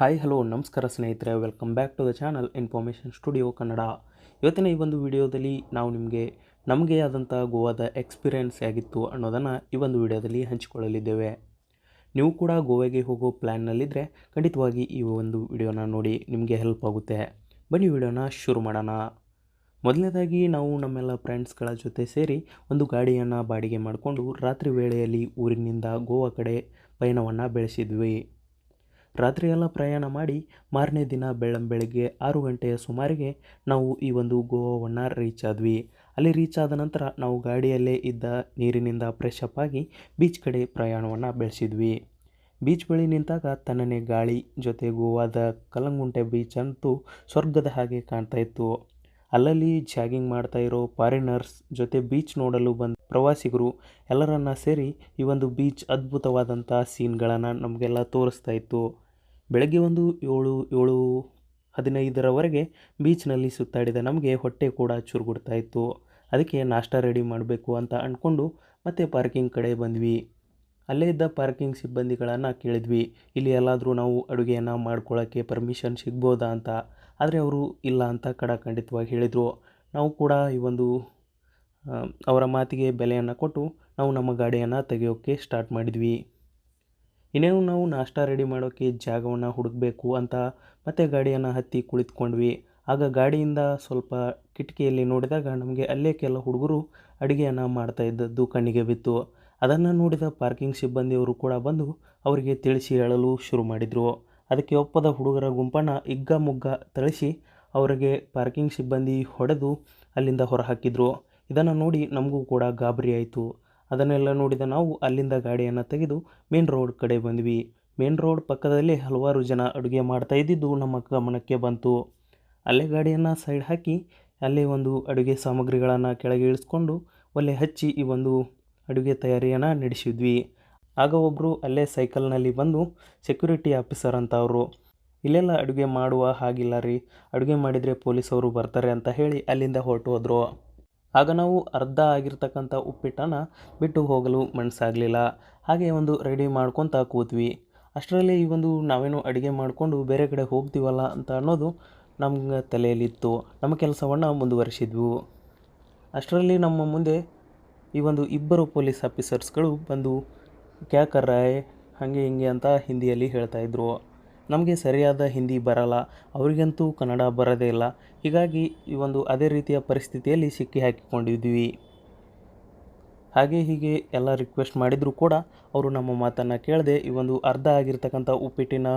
Hi hello ನಮಸ್ಕಾರ ಸ್ನೇಹಿತರೆ. Welcome back to the channel information studio Kannada ಇವತ್ತಿನ ಈ ಒಂದು ವಿಡಿಯೋದಲ್ಲಿ ನಾವು ನಿಮಗೆ ನಮಗೆ ಆದಂಥ ಗೋವಾದ ಎಕ್ಸ್ಪೀರಿಯೆನ್ಸ್ ಆಗಿತ್ತು ಅನ್ನೋದನ್ನು ಈ ಒಂದು ವಿಡಿಯೋದಲ್ಲಿ ಹಂಚಿಕೊಳ್ಳಲಿದ್ದೇವೆ. ನೀವು ಕೂಡ ಗೋವಾಗೆ ಹೋಗೋ ಪ್ಲ್ಯಾನ್ನಲ್ಲಿದ್ದರೆ ಖಂಡಿತವಾಗಿ ಈ ಒಂದು ವಿಡಿಯೋನ ನೋಡಿ ನಿಮಗೆ ಹೆಲ್ಪ್ ಆಗುತ್ತೆ. ಬನ್ನಿ ವಿಡಿಯೋನ ಶುರು ಮಾಡೋಣ. ಮೊದಲನೇದಾಗಿ ನಾವು ನಮ್ಮೆಲ್ಲ ಫ್ರೆಂಡ್ಸ್ಗಳ ಜೊತೆ ಸೇರಿ ಒಂದು ಗಾಡಿಯನ್ನು ಬಾಡಿಗೆ ಮಾಡಿಕೊಂಡು ರಾತ್ರಿ ವೇಳೆಯಲ್ಲಿ ಊರಿನಿಂದ ಗೋವಾ ಕಡೆ ಪಯಣವನ್ನು ಬೆಳೆಸಿದ್ವಿ. ರಾತ್ರಿಯೆಲ್ಲ ಪ್ರಯಾಣ ಮಾಡಿ ಮಾರನೇ ದಿನ ಬೆಳ್ಳಂಬೆಳಗ್ಗೆ ಆರು ಗಂಟೆಯ ಸುಮಾರಿಗೆ ನಾವು ಈ ಒಂದು ಗೋವಾವನ್ನು ರೀಚ್ ಆದ್ವಿ. ಅಲ್ಲಿ ರೀಚ್ ಆದ ನಂತರ ನಾವು ಗಾಡಿಯಲ್ಲೇ ಇದ್ದ ನೀರಿನಿಂದ ಫ್ರೆಶ್ ಅಪ್ ಆಗಿ ಬೀಚ್ ಕಡೆ ಪ್ರಯಾಣವನ್ನು ಬೆಳೆಸಿದ್ವಿ. ಬೀಚ್ ಬಳಿ ನಿಂತಾಗ ತನ್ನನೇ ಗಾಳಿ ಜೊತೆ ಗೋವಾದ ಕಲಂಗುಂಟೆ ಬೀಚ್ ಅಂತೂ ಸ್ವರ್ಗದ ಹಾಗೆ ಕಾಣ್ತಾ ಇತ್ತು. ಅಲ್ಲಲ್ಲಿ ಜಾಗಿಂಗ್ ಮಾಡ್ತಾ ಇರೋ ಫಾರಿನರ್ಸ್ ಜೊತೆ ಬೀಚ್ ನೋಡಲು ಬಂದ ಪ್ರವಾಸಿಗರು ಎಲ್ಲರನ್ನ ಸೇರಿ ಈ ಒಂದು ಬೀಚ್ ಅದ್ಭುತವಾದಂಥ ಸೀನ್ಗಳನ್ನು ನಮಗೆಲ್ಲ ತೋರಿಸ್ತಾ ಇತ್ತು. ಬೆಳಗ್ಗೆ ಒಂದು ಏಳು ಏಳು ಹದಿನೈದರವರೆಗೆ ಬೀಚ್ನಲ್ಲಿ ಸುತ್ತಾಡಿದ ನಮಗೆ ಹೊಟ್ಟೆ ಕೂಡ ಚುರುಗುಡ್ತಾ ಇತ್ತು. ಅದಕ್ಕೆ ನಾಷ್ಟ ರೆಡಿ ಮಾಡಬೇಕು ಅಂತ ಅಂದ್ಕೊಂಡು ಮತ್ತೆ ಪಾರ್ಕಿಂಗ್ ಕಡೆ ಬಂದ್ವಿ. ಅಲ್ಲೇ ಇದ್ದ ಪಾರ್ಕಿಂಗ್ ಸಿಬ್ಬಂದಿಗಳನ್ನು ಕೇಳಿದ್ವಿ. ಇಲ್ಲಿ ಎಲ್ಲಾದರೂ ನಾವು ಅಡುಗೆಯನ್ನು ಮಾಡ್ಕೊಳ್ಳೋಕ್ಕೆ ಪರ್ಮಿಷನ್ ಸಿಗ್ಬೋದಾ ಅಂತ. ಆದರೆ ಅವರು ಇಲ್ಲ ಅಂತ ಖಡಾಖಂಡಿತವಾಗಿ ಹೇಳಿದರು. ನಾವು ಕೂಡ ಈ ಒಂದು ಅವರ ಮಾತಿಗೆ ಬೆಲೆಯನ್ನು ಕೊಟ್ಟು ನಾವು ನಮ್ಮ ಗಾಡಿಯನ್ನು ತೆಗೆಯೋಕ್ಕೆ ಸ್ಟಾರ್ಟ್ ಮಾಡಿದ್ವಿ. ಇನ್ನೇನು ನಾವು ನಾಷ್ಟ ರೆಡಿ ಮಾಡೋಕ್ಕೆ ಜಾಗವನ್ನು ಹುಡುಕಬೇಕು ಅಂತ ಮತ್ತೆ ಗಾಡಿಯನ್ನು ಹತ್ತಿ ಕುಳಿತುಕೊಂಡ್ವಿ. ಆಗ ಗಾಡಿಯಿಂದ ಸ್ವಲ್ಪ ಕಿಟಕಿಯಲ್ಲಿ ನೋಡಿದಾಗ ನಮಗೆ ಅಲ್ಲೇ ಕೆಲ ಹುಡುಗರು ಅಡುಗೆಯನ್ನು ಮಾಡ್ತಾ ಇದ್ದದ್ದು ಕಣ್ಣಿಗೆ ಬಿತ್ತು. ಅದನ್ನು ನೋಡಿದ ಪಾರ್ಕಿಂಗ್ ಸಿಬ್ಬಂದಿಯವರು ಕೂಡ ಬಂದು ಅವರಿಗೆ ತಿಳಿಸಿ ಹೇಳಲು ಶುರು ಮಾಡಿದರು. ಅದಕ್ಕೆ ಒಪ್ಪದ ಹುಡುಗರ ಗುಂಪನ್ನು ಇಗ್ಗ ಮುಗ್ಗ ತಳಿಸಿ ಅವರಿಗೆ ಪಾರ್ಕಿಂಗ್ ಸಿಬ್ಬಂದಿ ಹೊಡೆದು ಅಲ್ಲಿಂದ ಹೊರಹಾಕಿದರು. ಇದನ್ನು ನೋಡಿ ನಮಗೂ ಕೂಡ ಗಾಬರಿ ಆಯಿತು. ಅದನ್ನೆಲ್ಲ ನೋಡಿದ ನಾವು ಅಲ್ಲಿಂದ ಗಾಡಿಯನ್ನು ತೆಗೆದು ಮೇನ್ ರೋಡ್ ಕಡೆ ಬಂದ್ವಿ. ಮೇನ್ ರೋಡ್ ಪಕ್ಕದಲ್ಲಿ ಹಲವಾರು ಜನ ಅಡುಗೆ ಮಾಡ್ತಾ ಇದ್ದಿದ್ದು ನಮ್ಮ ಗಮನಕ್ಕೆ ಬಂತು. ಅಲ್ಲೇ ಗಾಡಿಯನ್ನು ಸೈಡ್ ಹಾಕಿ ಅಲ್ಲೇ ಒಂದು ಅಡುಗೆ ಸಾಮಗ್ರಿಗಳನ್ನು ಕೆಳಗೆ ಇಳಿಸ್ಕೊಂಡು ಒಲೆ ಹಚ್ಚಿ ಈ ಒಂದು ಅಡುಗೆ ತಯಾರಿಯನ್ನು ನಡೆಸಿದ್ವಿ. ಆಗ ಒಬ್ಬರು ಅಲ್ಲೇ ಸೈಕಲ್ನಲ್ಲಿ ಬಂದು ಸೆಕ್ಯೂರಿಟಿ ಆಫೀಸರ್ ಅಂತ ಅವರು, ಇಲ್ಲೆಲ್ಲ ಅಡುಗೆ ಮಾಡುವ ಹಾಗಿಲ್ಲ ರೀ. ಅಡುಗೆ ಮಾಡಿದರೆ ಪೊಲೀಸವರು ಬರ್ತಾರೆ ಅಂತ ಹೇಳಿ ಅಲ್ಲಿಂದ ಹೊರಟು ಹೋದರು. ಆಗ ನಾವು ಅರ್ಧ ಆಗಿರ್ತಕ್ಕಂಥ ಉಪ್ಪಿಟ್ಟನ್ನು ಬಿಟ್ಟು ಹೋಗಲು ಮನಸ್ಸಾಗಲಿಲ್ಲ. ಹಾಗೆ ಒಂದು ರೆಡಿ ಮಾಡ್ಕೊತ ಕೂತ್ವಿ ಅಷ್ಟರಲ್ಲಿ ಈ ಒಂದು ನಾವೇನು ಅಡುಗೆ ಮಾಡಿಕೊಂಡು ಬೇರೆ ಕಡೆ ಹೋಗ್ತೀವಲ್ಲ ಅಂತ ಅನ್ನೋದು ನಮ್ಗೆ ತಲೆಯಲ್ಲಿತ್ತು. ನಮ್ಮ ಕೆಲಸವನ್ನು ಮುಂದುವರಿಸಿದ್ವು. ಅಷ್ಟರಲ್ಲಿ ನಮ್ಮ ಮುಂದೆ ಈ ಒಂದು ಇಬ್ಬರು ಪೊಲೀಸ್ ಆಫೀಸರ್ಸ್ಗಳು ಬಂದು, ಕ್ಯಾ ರಾಯ್ ಹಂಗೆ ಹಾಗೆ ಅಂತ ಹಿಂದಿಯಲ್ಲಿ ಹೇಳ್ತಾ ಇದ್ರು. ನಮಗೆ ಸರಿಯಾದ ಹಿಂದಿ ಬರಲ್ಲ, ಅವರಿಗಂತೂ ಕನ್ನಡ ಬರೋದೇ ಇಲ್ಲ. ಹೀಗಾಗಿ ಈ ಒಂದು ಅದೇ ರೀತಿಯ ಪರಿಸ್ಥಿತಿಯಲ್ಲಿ ಸಿಕ್ಕಿ ಹಾಕಿಕೊಂಡಿದ್ವಿ. ಹಾಗೆ ಹೀಗೆ ಎಲ್ಲ ರಿಕ್ವೆಸ್ಟ್ ಮಾಡಿದರೂ ಕೂಡ ಅವರು ನಮ್ಮ ಮಾತನ್ನು ಕೇಳದೆ ಈ ಒಂದು ಅರ್ಧ ಆಗಿರ್ತಕ್ಕಂಥ ಉಪ್ಪಿಟ್ಟಿನ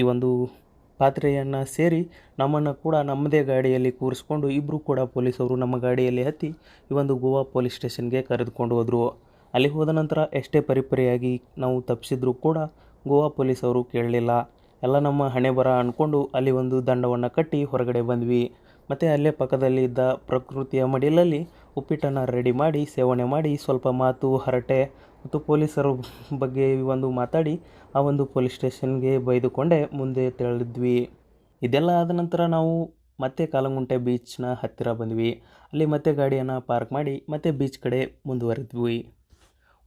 ಈ ಒಂದು ಪಾತ್ರೆಯನ್ನು ಸೇರಿ ನಮ್ಮನ್ನು ಕೂಡ ನಮ್ಮದೇ ಗಾಡಿಯಲ್ಲಿ ಕೂರಿಸ್ಕೊಂಡು ಇಬ್ಬರು ಕೂಡ ಪೊಲೀಸವರು ನಮ್ಮ ಗಾಡಿಯಲ್ಲಿ ಹತ್ತಿ ಈ ಒಂದು ಗೋವಾ ಪೊಲೀಸ್ ಸ್ಟೇಷನ್ಗೆ ಕರೆದುಕೊಂಡು ಹೋದರು. ಅಲ್ಲಿ ಹೋದ ನಂತರ ಎಷ್ಟೇ ಪರಿಪರಿಯಾಗಿ ನಾವು ತಪ್ಪಿಸಿದ್ರೂ ಕೂಡ ಗೋವಾ ಪೊಲೀಸವರು ಕೇಳಲಿಲ್ಲ. ಎಲ್ಲ ನಮ್ಮ ಹಣೆ ಬರ ಅಂದ್ಕೊಂಡು ಅಲ್ಲಿ ಒಂದು ದಂಡವನ್ನು ಕಟ್ಟಿ ಹೊರಗಡೆ ಬಂದ್ವಿ. ಮತ್ತು ಅಲ್ಲೇ ಪಕ್ಕದಲ್ಲಿ ಇದ್ದ ಪ್ರಕೃತಿಯ ಮಡಿಲಲ್ಲಿ ಉಪ್ಪಿಟ್ಟನ್ನು ರೆಡಿ ಮಾಡಿ, ಸೇವನೆ ಮಾಡಿ ಸ್ವಲ್ಪ ಮಾತು ಹರಟೆ. ಮತ್ತು ಪೊಲೀಸರ ಬಗ್ಗೆ ಒಂದು ಮಾತಾಡಿ ಆ ಒಂದು ಪೊಲೀಸ್ ಸ್ಟೇಷನ್ಗೆ ಬೈದುಕೊಂಡೆ ಮುಂದೆ ತೆರಳಿದ್ವಿ. ಇದೆಲ್ಲ ಆದ ನಂತರ ನಾವು ಮತ್ತೆ ಕಾಲಂಗುಂಟೆ ಬೀಚ್ನ ಹತ್ತಿರ ಬಂದ್ವಿ. ಅಲ್ಲಿ ಮತ್ತೆ ಗಾಡಿಯನ್ನು ಪಾರ್ಕ್ ಮಾಡಿ ಮತ್ತೆ ಬೀಚ್ ಕಡೆ ಮುಂದುವರೆದ್ವಿ.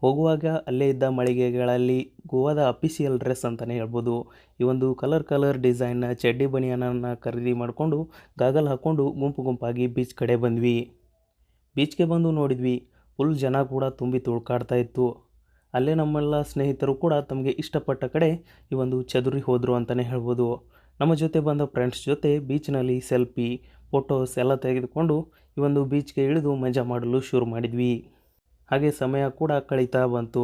ಹೋಗುವಾಗ ಅಲ್ಲೇ ಇದ್ದ ಮಳಿಗೆಗಳಲ್ಲಿ ಗೋವಾದ ಅಫಿಷಿಯಲ್ ಡ್ರೆಸ್ ಅಂತಲೇ ಹೇಳ್ಬೋದು. ಈ ಒಂದು ಕಲರ್ ಕಲರ್ ಡಿಸೈನ್ನ ಚಡ್ಡಿ ಬನಿಯನನ್ನು ಖರೀದಿ ಮಾಡಿಕೊಂಡು ಗಾಗಲ್ ಹಾಕ್ಕೊಂಡು ಗುಂಪು ಗುಂಪಾಗಿ ಬೀಚ್ ಕಡೆ ಬಂದ್ವಿ. ಬೀಚ್ಗೆ ಬಂದು ನೋಡಿದ್ವಿ, ಫುಲ್ ಜನ ಕೂಡ ತುಂಬಿ ತುಳ್ಕಾಡ್ತಾ ಇತ್ತು. ಅಲ್ಲೇ ನಮ್ಮೆಲ್ಲ ಸ್ನೇಹಿತರು ಕೂಡ ತಮಗೆ ಇಷ್ಟಪಟ್ಟ ಕಡೆ ಈ ಒಂದು ಚದುರಿ ಹೋದರು ಅಂತಲೇ ಹೇಳ್ಬೋದು. ನಮ್ಮ ಜೊತೆ ಬಂದ ಫ್ರೆಂಡ್ಸ್ ಜೊತೆ ಬೀಚ್ನಲ್ಲಿ ಸೆಲ್ಫಿ, ಫೋಟೋಸ್ ಎಲ್ಲ ತೆಗೆದುಕೊಂಡು ಈ ಒಂದು ಬೀಚ್ಗೆ ಇಳಿದು ಮಜಾ ಮಾಡಲು ಶುರು ಮಾಡಿದ್ವಿ. ಹಾಗೆ ಸಮಯ ಕೂಡ ಕಳೀತಾ ಬಂತು.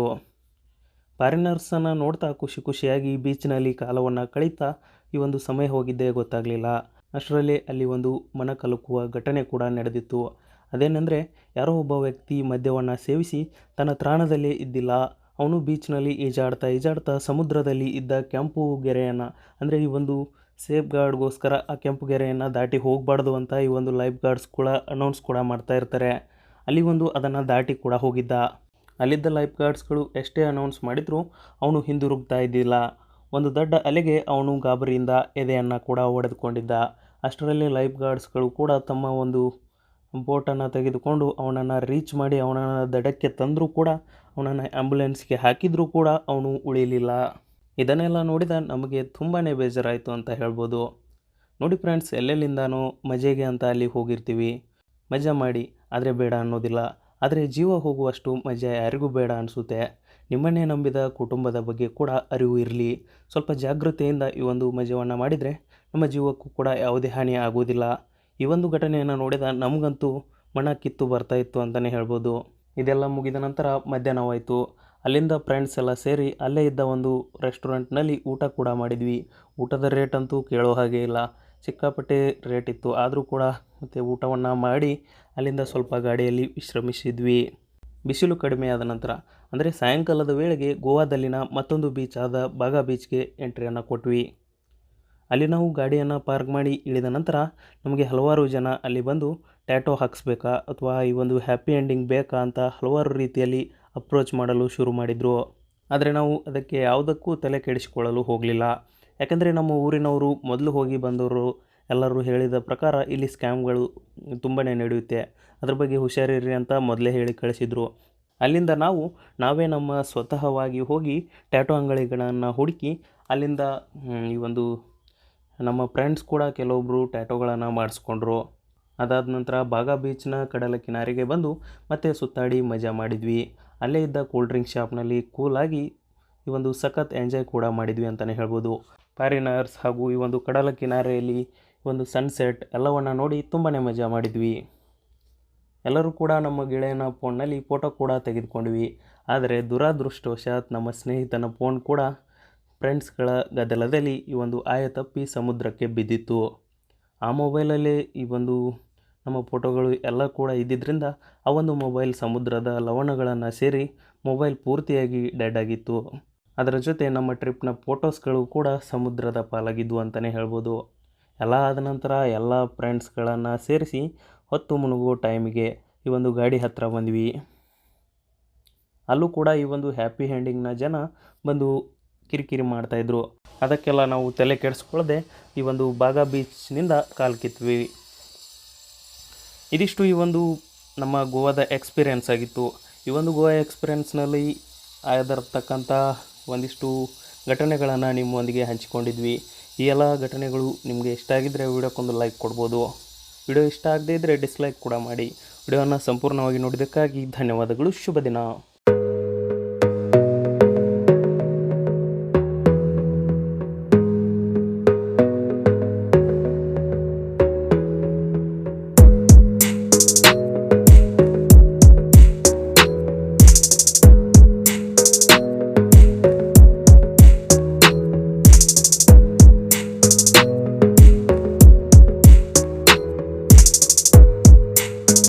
ಫಾರಿನರ್ಸನ್ನು ನೋಡ್ತಾ ಖುಷಿ ಖುಷಿಯಾಗಿ ಬೀಚ್ನಲ್ಲಿ ಕಾಲವನ್ನು ಕಳೀತಾ ಈ ಒಂದು ಸಮಯ ಹೋಗಿದ್ದೇ ಗೊತ್ತಾಗಲಿಲ್ಲ. ಅಷ್ಟರಲ್ಲಿ ಅಲ್ಲಿ ಒಂದು ಮನ ಕಲುಕುವ ಘಟನೆ ಕೂಡ ನಡೆದಿತ್ತು. ಅದೇನೆಂದರೆ, ಯಾರೋ ಒಬ್ಬ ವ್ಯಕ್ತಿ ಮದ್ಯವನ್ನು ಸೇವಿಸಿ ತನ್ನ ತ್ರಾಣದಲ್ಲೇ ಇದ್ದಿಲ್ಲ. ಅವನು ಬೀಚ್ನಲ್ಲಿ ಈಜಾಡ್ತಾ ಈಜಾಡ್ತಾ ಸಮುದ್ರದಲ್ಲಿ ಇದ್ದ ಕೆಂಪು ಗೆರೆಯನ್ನು, ಅಂದರೆ ಈ ಒಂದು ಸೇಫ್ ಗಾರ್ಡ್ಗೋಸ್ಕರ ಆ ಕೆಂಪು ಗೆರೆಯನ್ನು ದಾಟಿ ಹೋಗಬಾರ್ದು ಅಂತ ಈ ಒಂದು ಲೈಫ್ ಗಾರ್ಡ್ಸ್ ಕೂಡ ಅನೌನ್ಸ್ ಕೂಡ ಮಾಡ್ತಾ ಇರ್ತಾರೆ. ಅಲ್ಲಿ ಒಂದು ಅದನ್ನು ದಾಟಿ ಕೂಡ ಹೋಗಿದ್ದ. ಅಲ್ಲಿದ್ದ ಲೈಫ್ ಗಾರ್ಡ್ಸ್ಗಳು ಎಷ್ಟೇ ಅನೌನ್ಸ್ ಮಾಡಿದರೂ ಅವನು ಹಿಂದಿರುಗ್ತಾ ಇದ್ದಿಲ್ಲ. ಒಂದು ದೊಡ್ಡ ಅಲೆಗೆ ಅವನು ಗಾಬರಿಯಿಂದ ಎದೆಯನ್ನು ಕೂಡ ಒಡೆದುಕೊಂಡಿದ್ದ. ಅಷ್ಟರಲ್ಲಿ ಲೈಫ್ ಗಾರ್ಡ್ಸ್ಗಳು ಕೂಡ ತಮ್ಮ ಒಂದು ಬೋಟನ್ನು ತೆಗೆದುಕೊಂಡು ಅವನನ್ನು ರೀಚ್ ಮಾಡಿ ಅವನನ್ನು ದಡಕ್ಕೆ ತಂದರೂ ಕೂಡ, ಅವನನ್ನು ಆ್ಯಂಬುಲೆನ್ಸ್ಗೆ ಹಾಕಿದರೂ ಕೂಡ ಅವನು ಉಳಿಲಿಲ್ಲ. ಇದನ್ನೆಲ್ಲ ನೋಡಿದ ನಮಗೆ ತುಂಬಾ ಬೇಜಾರಾಯಿತು ಅಂತ ಹೇಳ್ಬೋದು. ನೋಡಿ ಫ್ರೆಂಡ್ಸ್ ಎಲ್ಲೆಲ್ಲಿಂದಾನೋ ಮಜೆಗೆ ಅಂತ ಅಲ್ಲಿ ಹೋಗಿರ್ತೀವಿ. ಮಜಾ ಮಾಡಿ. ಆದರೆ ಬೇಡ ಅನ್ನೋದಿಲ್ಲ. ಆದರೆ ಜೀವ ಹೋಗುವಷ್ಟು ಮಜಾ ಯಾರಿಗೂ ಬೇಡ ಅನಿಸುತ್ತೆ. ನಿಮ್ಮನ್ನೇ ನಂಬಿದ ಕುಟುಂಬದ ಬಗ್ಗೆ ಕೂಡ ಅರಿವು ಇರಲಿ. ಸ್ವಲ್ಪ ಜಾಗೃತೆಯಿಂದ ಈ ಒಂದು ಮಜವನ್ನು ಮಾಡಿದರೆ ನಮ್ಮ ಜೀವಕ್ಕೂ ಕೂಡ ಯಾವುದೇ ಹಾನಿ ಆಗುವುದಿಲ್ಲ ಈ ಒಂದು ಘಟನೆಯನ್ನು ನೋಡಿದ ನಮಗಂತೂ ಮನ ಕಿತ್ತು ಬರ್ತಾ ಇತ್ತು ಅಂತಲೇ ಹೇಳ್ಬೋದು. ಇದೆಲ್ಲ ಮುಗಿದ ನಂತರ ಮಧ್ಯಾಹ್ನವಾಯಿತು. ಅಲ್ಲಿಂದ ಫ್ರೆಂಡ್ಸ್ ಎಲ್ಲ ಸೇರಿ ಅಲ್ಲೇ ಇದ್ದ ಒಂದು ರೆಸ್ಟೋರೆಂಟ್ನಲ್ಲಿ ಊಟ ಕೂಡ ಮಾಡಿದ್ವಿ. ಊಟದ ರೇಟ್ ಅಂತೂ ಕೇಳೋ ಹಾಗೆ ಇಲ್ಲ. ಸಿಕ್ಕಾಪಟ್ಟೆ ರೇಟ್ ಇತ್ತು. ಆದರೂ ಕೂಡ ಮತ್ತು ಊಟವನ್ನು ಮಾಡಿ ಅಲ್ಲಿಂದ ಸ್ವಲ್ಪ ಗಾಡಿಯಲ್ಲಿ ವಿಶ್ರಮಿಸಿದ್ವಿ. ಬಿಸಿಲು ಕಡಿಮೆ ಆದ ನಂತರ, ಅಂದರೆ ಸಾಯಂಕಾಲದ ವೇಳೆಗೆ ಗೋವಾದಲ್ಲಿನ ಮತ್ತೊಂದು ಬೀಚ್ ಆದ ಬಾಗಾ ಬೀಚ್ಗೆ ಎಂಟ್ರಿಯನ್ನು ಕೊಟ್ವಿ. ಅಲ್ಲಿ ನಾವು ಗಾಡಿಯನ್ನು ಪಾರ್ಕ್ ಮಾಡಿ ಇಳಿದ ನಂತರ ನಮಗೆ ಹಲವಾರು ಜನ ಅಲ್ಲಿ ಬಂದು ಟ್ಯಾಟೋ ಹಾಕಿಸ್ಬೇಕಾ ಅಥವಾ ಈ ಒಂದು ಹ್ಯಾಪಿ ಎಂಡಿಂಗ್ ಬೇಕಾ ಅಂತ ಹಲವಾರು ರೀತಿಯಲ್ಲಿ ಅಪ್ರೋಚ್ ಮಾಡಲು ಶುರು ಮಾಡಿದರು. ಆದರೆ ನಾವು ಅದಕ್ಕೆ ಯಾವುದಕ್ಕೂ ತಲೆ ಕೆಡಿಸಿಕೊಳ್ಳಲು ಹೋಗಲಿಲ್ಲ. ಯಾಕಂದರೆ ನಮ್ಮ ಊರಿನವರು ಮೊದಲು ಹೋಗಿ ಬಂದವರು ಎಲ್ಲರೂ ಹೇಳಿದ ಪ್ರಕಾರ ಇಲ್ಲಿ ಸ್ಕ್ಯಾಮ್ಗಳು ತುಂಬಾ ನಡೆಯುತ್ತೆ. ಅದ್ರ ಬಗ್ಗೆ ಹುಷಾರಿರ್ರಿ ಅಂತ ಮೊದಲೇ ಹೇಳಿ ಕಳಿಸಿದರು. ಅಲ್ಲಿಂದ ನಾವು, ನಾವೇ ನಮ್ಮ ಸ್ವತಃವಾಗಿ ಹೋಗಿ ಟ್ಯಾಟೋ ಅಂಗಡಿಗಳನ್ನು ಹುಡುಕಿ ಅಲ್ಲಿಂದ ಈ ಒಂದು ನಮ್ಮ ಫ್ರೆಂಡ್ಸ್ ಕೂಡ ಕೆಲವೊಬ್ಬರು ಟ್ಯಾಟೋಗಳನ್ನು ಮಾಡಿಸ್ಕೊಂಡ್ರು. ಅದಾದ ನಂತರ ಬಾಗಾ ಬೀಚ್ನ ಕಡಲ ಕಿನಾರಿಗೆ ಬಂದು ಮತ್ತೆ ಸುತ್ತಾಡಿ ಮಜಾ ಮಾಡಿದ್ವಿ. ಅಲ್ಲೇ ಇದ್ದ ಕೂಲ್ ಡ್ರಿಂಕ್ ಶಾಪ್ನಲ್ಲಿ ಕೂಲಾಗಿ ಈ ಒಂದು ಸಖತ್ ಎಂಜಾಯ್ ಕೂಡ ಮಾಡಿದ್ವಿ ಅಂತಲೇ ಹೇಳ್ಬೋದು. ಫಾರಿನರ್ಸ್ ಹಾಗೂ ಈ ಒಂದು ಕಡಲ ಕಿನಾರೆಯಲ್ಲಿ ಒಂದು ಸನ್ಸೆಟ್ ಎಲ್ಲವನ್ನು ನೋಡಿ ತುಂಬಾ ಮಜಾ ಮಾಡಿದ್ವಿ. ಎಲ್ಲರೂ ಕೂಡ ನಮ್ಮ ಗೆಳೆಯನ ಫೋನ್ನಲ್ಲಿ ಫೋಟೋ ಕೂಡ ತೆಗೆದುಕೊಂಡ್ವಿ. ಆದರೆ ದುರಾದೃಷ್ಟವಶಾತ್ ನಮ್ಮ ಸ್ನೇಹಿತನ ಫೋನ್ ಕೂಡ ಫ್ರೆಂಡ್ಸ್ಗಳ ಗದ್ದಲದಲ್ಲಿ ಈ ಒಂದು ಆಯ ತಪ್ಪಿ ಸಮುದ್ರಕ್ಕೆ ಬಿದ್ದಿತ್ತು. ಆ ಮೊಬೈಲಲ್ಲೇ ಈ ಒಂದು ನಮ್ಮ ಫೋಟೋಗಳು ಎಲ್ಲ ಕೂಡ ಇದ್ದಿದ್ದರಿಂದ ಆ ಒಂದು ಮೊಬೈಲ್ ಸಮುದ್ರದ ಲವಣಗಳನ್ನು ಸೇರಿ ಮೊಬೈಲ್ ಪೂರ್ತಿಯಾಗಿ ಡೆಡ್ ಆಗಿತ್ತು. ಅದರ ಜೊತೆ ನಮ್ಮ ಟ್ರಿಪ್ನ ಫೋಟೋಸ್ಗಳು ಕೂಡ ಸಮುದ್ರದ ಪಾಲಾಗಿದ್ವು ಅಂತಲೇ ಹೇಳ್ಬೋದು. ಎಲ್ಲ ಆದ ನಂತರ ಎಲ್ಲ ಫ್ರೆಂಡ್ಸ್ಗಳನ್ನು ಸೇರಿಸಿ ಹೊತ್ತು ಮುಳುಗೋ ಟೈಮಿಗೆ ಈ ಒಂದು ಗಾಡಿ ಹತ್ತಿರ ಬಂದ್ವಿ. ಅಲ್ಲೂ ಕೂಡ ಈ ಒಂದು ಹ್ಯಾಪಿ ಹ್ಯಾಂಡಿಂಗ್ನ ಜನ ಬಂದು ಕಿರಿಕಿರಿ ಮಾಡ್ತಾಯಿದ್ರು ಅದಕ್ಕೆಲ್ಲ ನಾವು ತಲೆ ಕೆಡಿಸ್ಕೊಳ್ಳದೆ ಈ ಒಂದು ಬಾಗಾ ಬೀಚ್ನಿಂದ ಕಾಲು ಕಿತ್ವಿ. ಇದಿಷ್ಟು ಈ ಒಂದು ನಮ್ಮ ಗೋವಾದ ಎಕ್ಸ್ಪೀರಿಯೆನ್ಸ್ ಆಗಿತ್ತು. ಈ ಒಂದು ಗೋವಾ ಎಕ್ಸ್ಪೀರಿಯೆನ್ಸ್ನಲ್ಲಿ ಆದರತಕ್ಕಂಥ ಒಂದಿಷ್ಟು ಘಟನೆಗಳನ್ನು ನಿಮ್ಮೊಂದಿಗೆ ಹಂಚಿಕೊಂಡಿದ್ವಿ. ಈ ಎಲ್ಲ ಘಟನೆಗಳು ನಿಮಗೆ ಇಷ್ಟ ಆಗಿದ್ದರೆ ವಿಡಿಯೋಕ್ಕೊಂದು ಲೈಕ್ ಕೊಡ್ಬೋದು. ವಿಡಿಯೋ ಇಷ್ಟ ಆಗದೇ ಇದ್ದರೆ ಡಿಸ್ಲೈಕ್ ಕೂಡ ಮಾಡಿ. ವಿಡಿಯೋನ ಸಂಪೂರ್ಣವಾಗಿ ನೋಡಿದ್ದಕ್ಕಾಗಿ ಧನ್ಯವಾದಗಳು. ಶುಭ ದಿನ.